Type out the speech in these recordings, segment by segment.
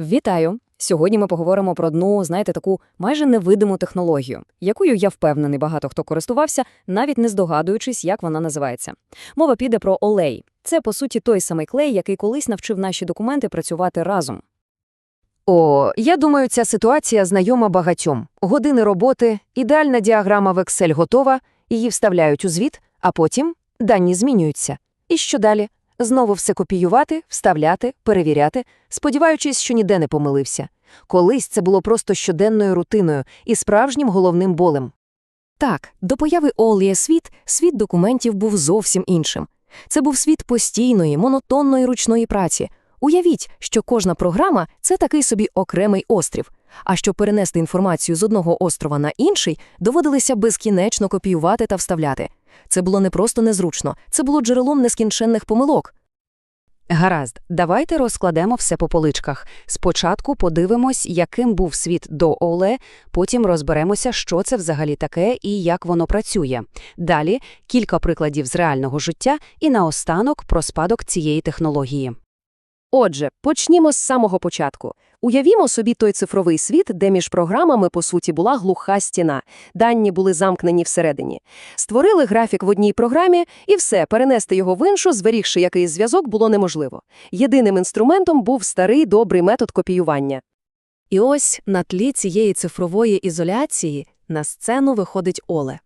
Вітаю! Сьогодні ми поговоримо про одну, знаєте, таку майже невидиму технологію, якою я впевнений, багато хто користувався, навіть не здогадуючись, як вона називається. Мова піде про олей. Це, по суті, той самий клей, який колись навчив наші документи працювати разом. О, я думаю, ця ситуація знайома багатьом. Години роботи, ідеальна діаграма в Excel готова, її вставляють у звіт, а потім дані змінюються. І що далі? Знову все копіювати, вставляти, перевіряти, сподіваючись, що ніде не помилився. Колись це було просто щоденною рутиною і справжнім головним болем. Так, до появи Олія світ, світ документів був зовсім іншим. Це був світ постійної, монотонної ручної праці. Уявіть, що кожна програма це такий собі окремий острів. А щоб перенести інформацію з одного острова на інший, доводилося безкінечно копіювати та вставляти. Це було не просто незручно, це було джерелом нескінченних помилок. Гаразд, давайте розкладемо все по поличках. Спочатку подивимось, яким був світ до ОЛЕ, потім розберемося, що це взагалі таке і як воно працює. Далі кілька прикладів з реального життя і наостанок про спадок цієї технології. Отже, почнімо з самого початку. Уявімо собі той цифровий світ, де між програмами, по суті, була глуха стіна. Дані були замкнені всередині. Створили графік в одній програмі, і все, перенести його в іншу, зберігши якийсь зв'язок, було неможливо. Єдиним інструментом був старий добрий метод копіювання. І ось на тлі цієї цифрової ізоляції на сцену виходить Оле.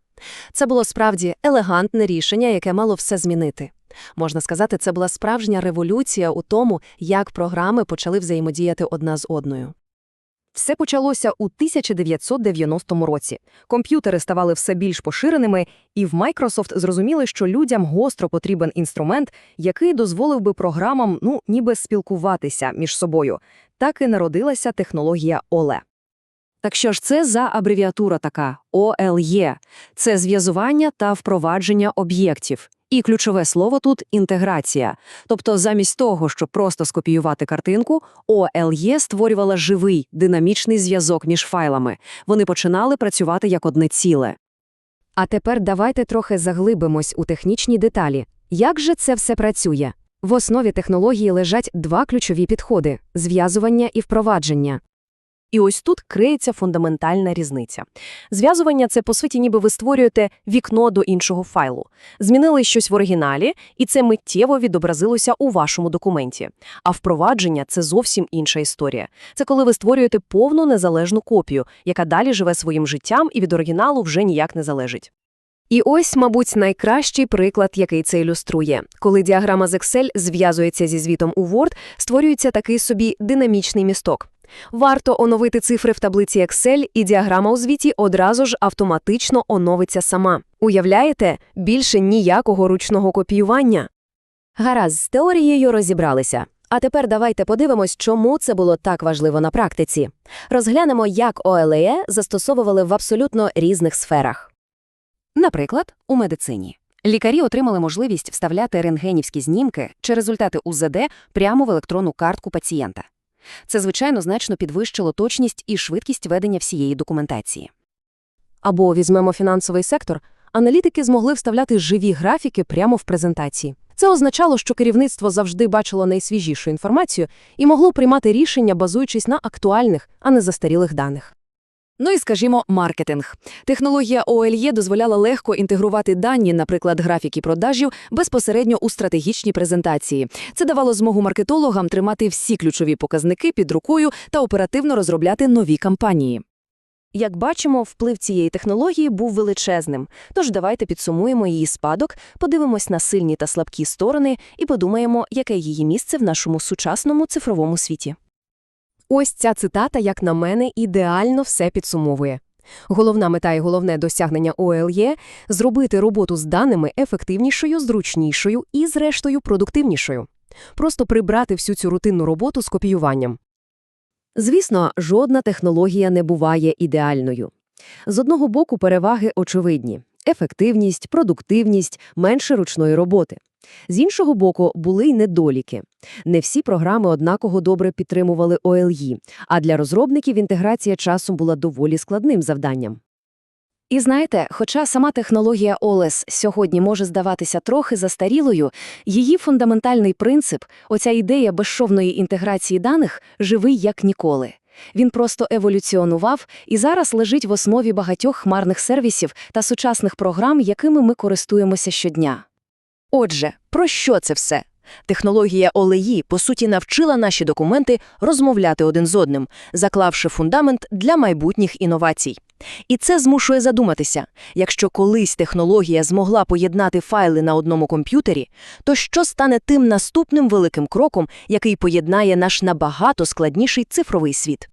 Це було справді елегантне рішення, яке мало все змінити. Можна сказати, це була справжня революція у тому, як програми почали взаємодіяти одна з одною. Все почалося у 1990 році. Комп'ютери ставали все більш поширеними, і в Microsoft зрозуміли, що людям гостро потрібен інструмент, який дозволив би програмам, ну, ніби спілкуватися між собою. Так і народилася технологія OLE. Так що ж це за абревіатура така ОЛЄ? Це зв'язування та впровадження об'єктів. І ключове слово тут інтеграція. Тобто, замість того, щоб просто скопіювати картинку, ОЛЄ створювала живий, динамічний зв'язок між файлами. Вони починали працювати як одне ціле. А тепер давайте трохи заглибимось у технічні деталі. Як же це все працює? В основі технології лежать два ключові підходи – зв'язування і впровадження. І ось тут криється фундаментальна різниця. Зв'язування – це, по суті, ніби ви створюєте вікно до іншого файлу. Змінили щось в оригіналі, і це миттєво відобразилося у вашому документі. А впровадження – це зовсім інша історія. Це коли ви створюєте повну незалежну копію, яка далі живе своїм життям і від оригіналу вже ніяк не залежить. І ось, мабуть, найкращий приклад, який це ілюструє. Коли діаграма з Excel зв'язується зі звітом у Word, створюється такий собі динамічний місток. Варто оновити цифри в таблиці Excel, і діаграма у звіті одразу ж автоматично оновиться сама. Уявляєте, більше ніякого ручного копіювання. Гаразд, з теорією розібралися. А тепер давайте подивимось, чому це було так важливо на практиці. Розглянемо, як ОЛЕ застосовували в абсолютно різних сферах. Наприклад, у медицині. Лікарі отримали можливість вставляти рентгенівські знімки чи результати УЗД прямо в електронну картку пацієнта. Це, звичайно, значно підвищило точність і швидкість ведення всієї документації. Або візьмемо фінансовий сектор. Аналітики змогли вставляти живі графіки прямо в презентації. Це означало, що керівництво завжди бачило найсвіжішу інформацію і могло приймати рішення, базуючись на актуальних, а не застарілих даних. Ну і скажімо, маркетинг. Технологія OLE дозволяла легко інтегрувати дані, наприклад, графіки продажів, безпосередньо у стратегічні презентації. Це давало змогу маркетологам тримати всі ключові показники під рукою та оперативно розробляти нові кампанії. Як бачимо, вплив цієї технології був величезним. Тож давайте підсумуємо її спадок, подивимось на сильні та слабкі сторони і подумаємо, яке її місце в нашому сучасному цифровому світі. Ось ця цитата, як на мене, ідеально все підсумовує. Головна мета і головне досягнення ОЛЄ – зробити роботу з даними ефективнішою, зручнішою і, зрештою, продуктивнішою. Просто прибрати всю цю рутинну роботу з копіюванням. Звісно, жодна технологія не буває ідеальною. З одного боку, переваги очевидні – ефективність, продуктивність, менше ручної роботи. З іншого боку, були й недоліки. Не всі програми однаково добре підтримували OLE, а для розробників інтеграція часом була доволі складним завданням. І знаєте, хоча сама технологія OLES сьогодні може здаватися трохи застарілою, її фундаментальний принцип, оця ідея безшовної інтеграції даних, живий як ніколи. Він просто еволюціонував і зараз лежить в основі багатьох хмарних сервісів та сучасних програм, якими ми користуємося щодня. Отже, про що це все? Технологія Олеї, по суті, навчила наші документи розмовляти один з одним, заклавши фундамент для майбутніх інновацій. І це змушує задуматися, якщо колись технологія змогла поєднати файли на одному комп'ютері, то що стане тим наступним великим кроком, який поєднає наш набагато складніший цифровий світ?